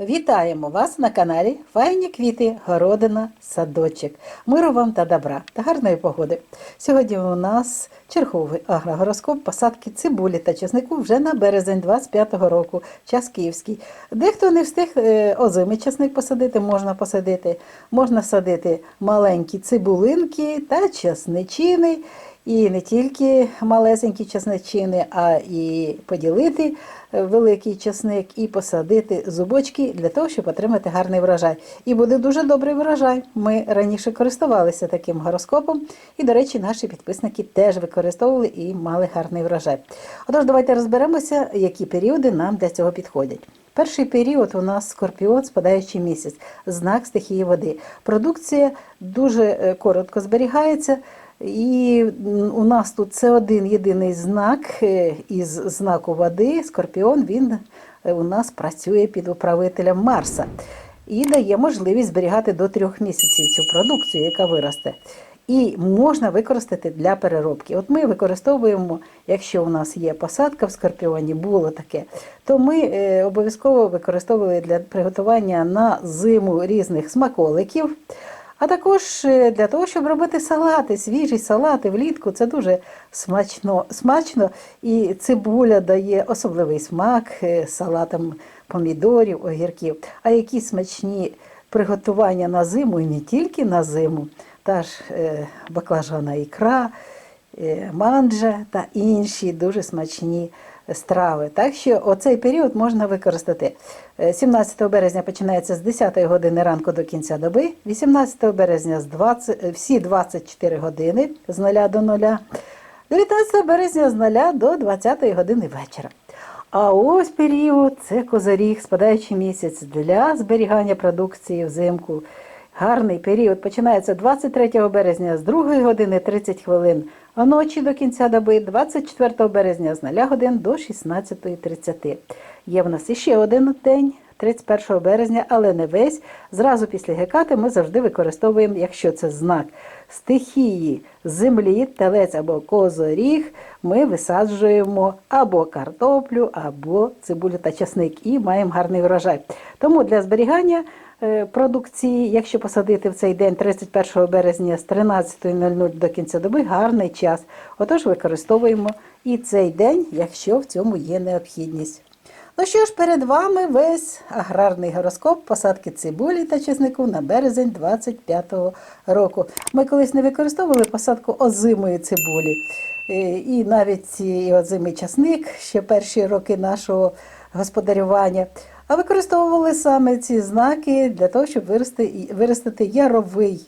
Вітаємо вас на каналі Файні квіти, городина, садочок. Миру вам та добра та гарної погоди. Сьогодні у нас черговий агрогороскоп посадки цибулі та чеснику вже на березень 25-го року, час київський. Дехто не встиг е, озимий чесник посадити, можна посадити. Можна садити маленькі цибулинки та чесничини. І не тільки малесенькі чесничини, а і поділити е, великий чесник і посадити зубочки для того, щоб отримати гарний врожай. І буде дуже добрий врожай. Ми раніше користувалися таким гороскопом, і, до речі, наші підписники теж використовували і мали гарний врожай. Отож, давайте розберемося, які періоди нам для цього підходять. Перший період у нас скорпіон, спадаючий місяць, знак стихії води. Продукція дуже е, коротко зберігається. І у нас тут це один єдиний знак е, із знаку води. Скорпіон він е, у нас працює під управителем Марса і дає можливість зберігати до трьох місяців цю продукцію, яка виросте. І можна використати для переробки. От ми використовуємо, якщо у нас є посадка в скорпіоні, було таке, то ми е, обов'язково використовували для приготування на зиму різних смаколиків. А також е, для того, щоб робити салати, свіжі салати влітку, це дуже смачно, смачно і цибуля дає особливий смак е, салатам помідорів, огірків. А які смачні приготування на зиму і не тільки на зиму, та ж е, баклажана ікра, манджа та інші дуже смачні страви. Так що оцей період можна використати. Е, 17 березня починається з 10 години ранку до кінця доби, 18 березня з 20, е, всі 24 години з 0 до 0, 19 березня з 0 до 20 години вечора. А ось період це козоріг, спадаючий місяць для зберігання продукції взимку. Гарний період починається 23 березня з 2 години 30 хвилин, а ночі до кінця доби 24 березня з 0 годин до 16.30. Є в нас іще один день. 31 березня, але не весь. Зразу після гекати ми завжди використовуємо, якщо це знак стихії землі, телець або козоріг, ми висаджуємо або картоплю, або цибулю та часник і маємо гарний врожай. Тому для зберігання е, продукції, якщо посадити в цей день 31 березня з 13.00 до кінця доби, гарний час. Отож використовуємо і цей день, якщо в цьому є необхідність. Ну що ж, перед вами весь аграрний гороскоп посадки цибулі та чеснику на березень 25-го року. Ми колись не використовували посадку озимої цибулі. Е, І навіть і озимий часник ще перші роки нашого господарювання. А використовували саме ці знаки для того, щоб вирости, виростити яровий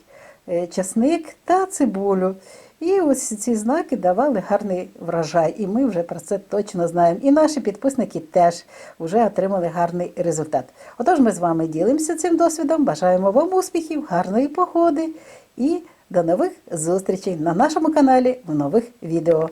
е, часник та цибулю. І ось ці знаки давали гарний врожай, і ми вже про це точно знаємо. І наші підписники теж вже отримали гарний результат. Отож, ми з вами ділимося цим досвідом. Бажаємо вам успіхів, гарної погоди і до нових зустрічей на нашому каналі в нових відео.